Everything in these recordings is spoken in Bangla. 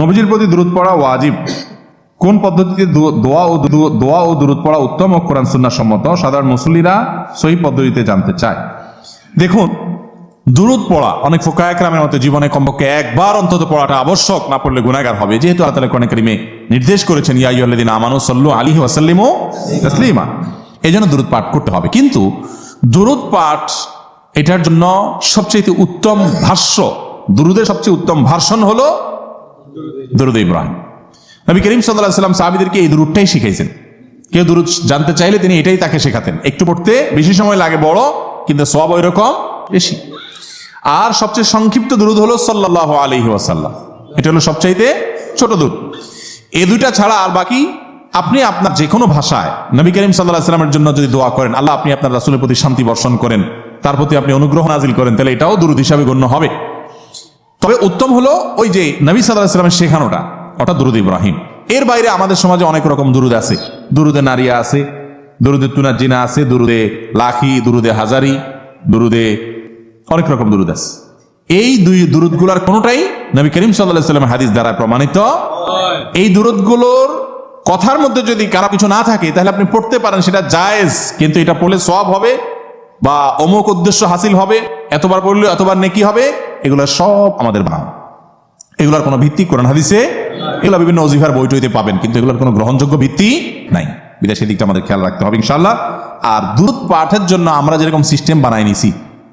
নবীজির প্রতি দূরত পড়া ওয়াজিব। কোন পদ্ধতিতে দোয়া ও দোয়া ও দূরত পড়া উত্তম ও কোরআন সুন্নাহ সম্মত? সাধারণ মুসল্লিরা সহি পদ্ধতিতে জানতে চায়। দেখুন, দুরুদ পড়া অনেক ফোকায়করামের মতো জীবনে কমপক্ষে একবার অন্তত পড়াটা আবশ্যক, না পড়লে গুণাগার হবে। যেহেতু আল্লাহ তালা কোরআন কারিমে নির্দেশ করেছেন ইয়াইয়াল্লাদিন আমানু সাল্লু আলিহি ওয়াসাল্লিমু তাসলিমা। এই জন্য দুরুদ পাঠ করতে হবে। কিন্তু দুরুদ পাঠ এটার জন্য সবচেয়ে উত্তম ভাষ্য, দুরুদের সবচেয়ে উত্তম ভার্সন হলো দুরুদ ইব্রাহিম। নবী করিম সাল্লাহ সাল্লাম সাহাবিদেরকে এই দুরুদটাই শিখাইছেন। কেউ দুরুদ জানতে চাইলে তিনি এটাই তাকে শেখাতেন। একটু পড়তে বেশি সময় লাগে বড়, কিন্তু সব ওই রকম বেশি। আর সবচেয়ে সংক্ষিপ্ত দুরুদ হলো সাল্লাহ আলহি ওয়াসাল্লাম। এটা হলো সবচাইতে ছোট দুরুদ। এই দুইটা ছাড়া আর বাকি আপনি আপনার যে কোনো ভাষায় নবী করিম সাল্লাহ সাল্লামের জন্য যদি দোয়া করেন, আল্লাহ আপনি আপনার রাসুলের প্রতি শান্তি বর্ষণ করেন। তার প্রতি আপনি অনুগ্রহ নাজিল করেন, তাহলে এটাও দুরুদ হিসাবে গণ্য হবে। তবে উত্তম হলো ওই যে নবী সাল্লাহ সাল্লামের শেখানোটা ওটা দুরুদ ইব্রাহিম। এর বাইরে আমাদের সমাজে অনেক রকম দুরুদ আছে। দুরুদে নারিয়া আছে দুরুদে তুনার জিনা আছে দুরুদে লাখি দুরুদে হাজারি দুরুদে অনেক রকম দুরুদ আছে। এই দুই দুরুদগুলার কোনোটাই নবী করিম সাল্লাহ সাল্লামের হাদিস দ্বারা প্রমাণিত এই দুরুদগুলোর কথার মধ্যে যদি কারও কিছু না থাকে তাহলে আপনি পড়তে পারেন সেটা জায়েজ কিন্তু এটা পড়লে সব হবে বা অমুক উদ্দেশ্য হাসিল হবে এতবার পড়লে এতবার নেকি হবে এগুলো সব আমাদের ভাব এগুলোর কোনো ভিত্তি কোরআন হাদিসে, এগুলো বিভিন্ন অজিফার বই টইতে পাবেন, কিন্তু এগুলোর কোনো গ্রহণযোগ্য ভিত্তি নাই। বিদেশি দিকটা আমাদের খেয়াল রাখতে হবে ইনশাল্লাহ আর দূত পাঠের জন্য আমরা যেরকম সিস্টেম বানাই নিছি,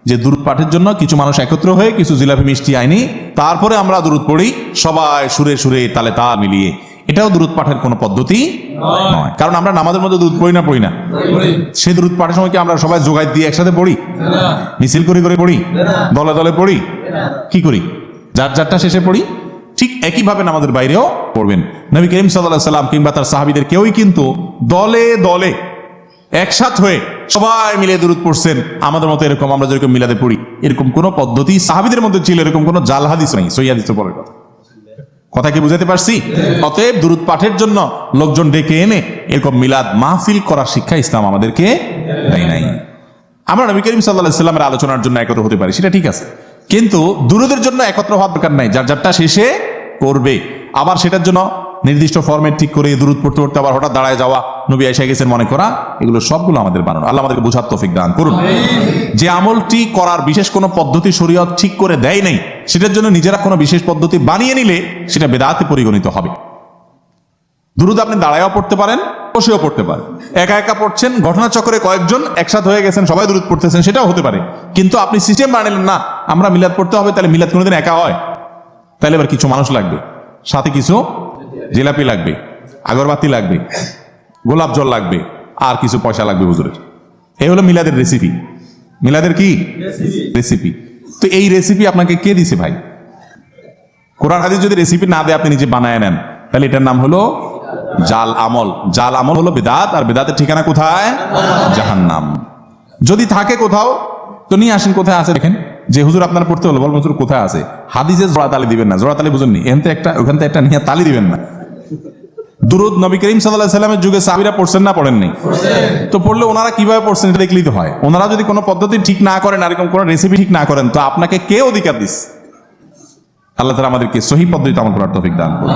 যে দূরত পাঠের জন্য কিছু মানুষ একত্র হয়ে কিছু জিলাপি মিষ্টি আইনি, তারপরে আমরা দূরত পড়ি, সবাই সুরে সুরে, তালে তাল মিলিয়ে। এটাও দূরত পাঠের কোনো পদ্ধতি নয়। কারণ আমরা নামাজের মধ্যে দুধ পড়ি না পড়ি না। সে দূরত পাঠের সময় কি আমরা সবাই যোগাই দিয়ে একসাথে পড়ি? মিছিল করে করে পড়ি? দলে দলে পড়ি? কি করি? যার যারটা শেষে পড়ি, ঠিক একইভাবে আমাদের বাইরেও পড়বেন। নবী করিম সাল্লাম কিংবা তার সাহাবিদের কেউই কিন্তু দলে দলে একসাথ হয়ে সবাই মিলে দূরত পড়ছেন। আমাদের মতো এরকম, আমরা যেরকম মিলাদে পড়ি, এরকম কোন পদ্ধতি সাহাবিদের মধ্যে ছিল, এরকম কোন জাল হাদিস নেই সৈয়াদিস পরের কথা। কথা কি বুঝাতে পারছি? অতএব দূরত পাঠের জন্য লোকজন ডেকে এনে এরকম মিলাদ মাহফিল করার শিক্ষা ইসলাম আমাদেরকে দেয় নাই। আমরা নবী করিম সাল্লাহ সাল্লামের আলোচনার জন্য একত্র হতে পারি, সেটা ঠিক আছে। কিন্তু দূরদের জন্য একত্র হওয়ার দরকার নাই। যার যারটা শেষে করবে। আবার সেটার জন্য নির্দিষ্ট ফর্মেট ঠিক করে দূরত পড়তে পড়তে আবার হঠাৎ দাঁড়ায় যাওয়া, নবী এসে গেছেন মনে করা, এগুলো সবগুলো আমাদের বানানো। আল্লাহ আমাদেরকে বোঝার তফিক দান করুন। যে আমলটি করার বিশেষ কোনো পদ্ধতি শরীয়ত ঠিক করে দেয় নাই, সেটার জন্য নিজেরা কোনো বিশেষ পদ্ধতি বানিয়ে নিলে সেটা বেদাতে পরিগণিত হবে। দুরুদ আপনি দাঁড়ায়ও পড়তে পারেন বসেও পড়তে পারেন। একা একা পড়ছেন ঘটনাচক্রে কয়েকজন একসাথে হয়ে গেছেন সবাই দূরত পড়তেছেন সেটাও হতে পারে। কিন্তু আপনি সিস্টেম বানালেন না আমরা মিলাদ পড়তে হবে তাহলে মিলাদ কোনোদিন একা হয়। তাহলে এবার কিছু মানুষ লাগবে। সাথে কিছু জিলাপি লাগবে আগরবাতি লাগবে গোলাপ জল লাগবে আর কিছু পয়সা লাগবে হুজুরের। এই হলো মিলাদের রেসিপি মিলাদের কি? রেসিপি তো এই রেসিপি আপনাকে কে দিছে ভাই? কোরআন হাদিস যদি রেসিপি না দেয় আপনি নিজে বানায় নেন। তাহলে এটার নাম হলো জাল আমল। জাল আমল হলো বেদাত, আর বেদাতের ঠিকানা কোথায়? জাহান্নাম। যদি থাকে কোথাও, তো নিয়ে আসেন, কোথায় আছে দেখেন? যে হুজুর আপনার পড়তে হলো বল হুজুর, কোথায় আছে? হাদিসে জোড়া তালি দিবেন না, জোড়া তালি বুঝেননি। এখান থেকে একটা, ওখান থেকে একটা নিয়ে তালি দিবেন না। দুরুদ নবী করিম সাল্লাহ সাল্লামের যুগে সাহাবিরা পড়ছেন না পড়েননি তো পড়লে ওনারা কীভাবে পড়ছেন এটা দেখলেই তো হয়। ওনারা যদি কোনো পদ্ধতি ঠিক না করেন, আর এরকম কোনো রেসিপি ঠিক না করেন, তো আপনাকে কে অধিকার দিস? আল্লাহ তালা আমাদেরকে সহি পদ্ধতিতে আমল করার তৌফিক দান করুন।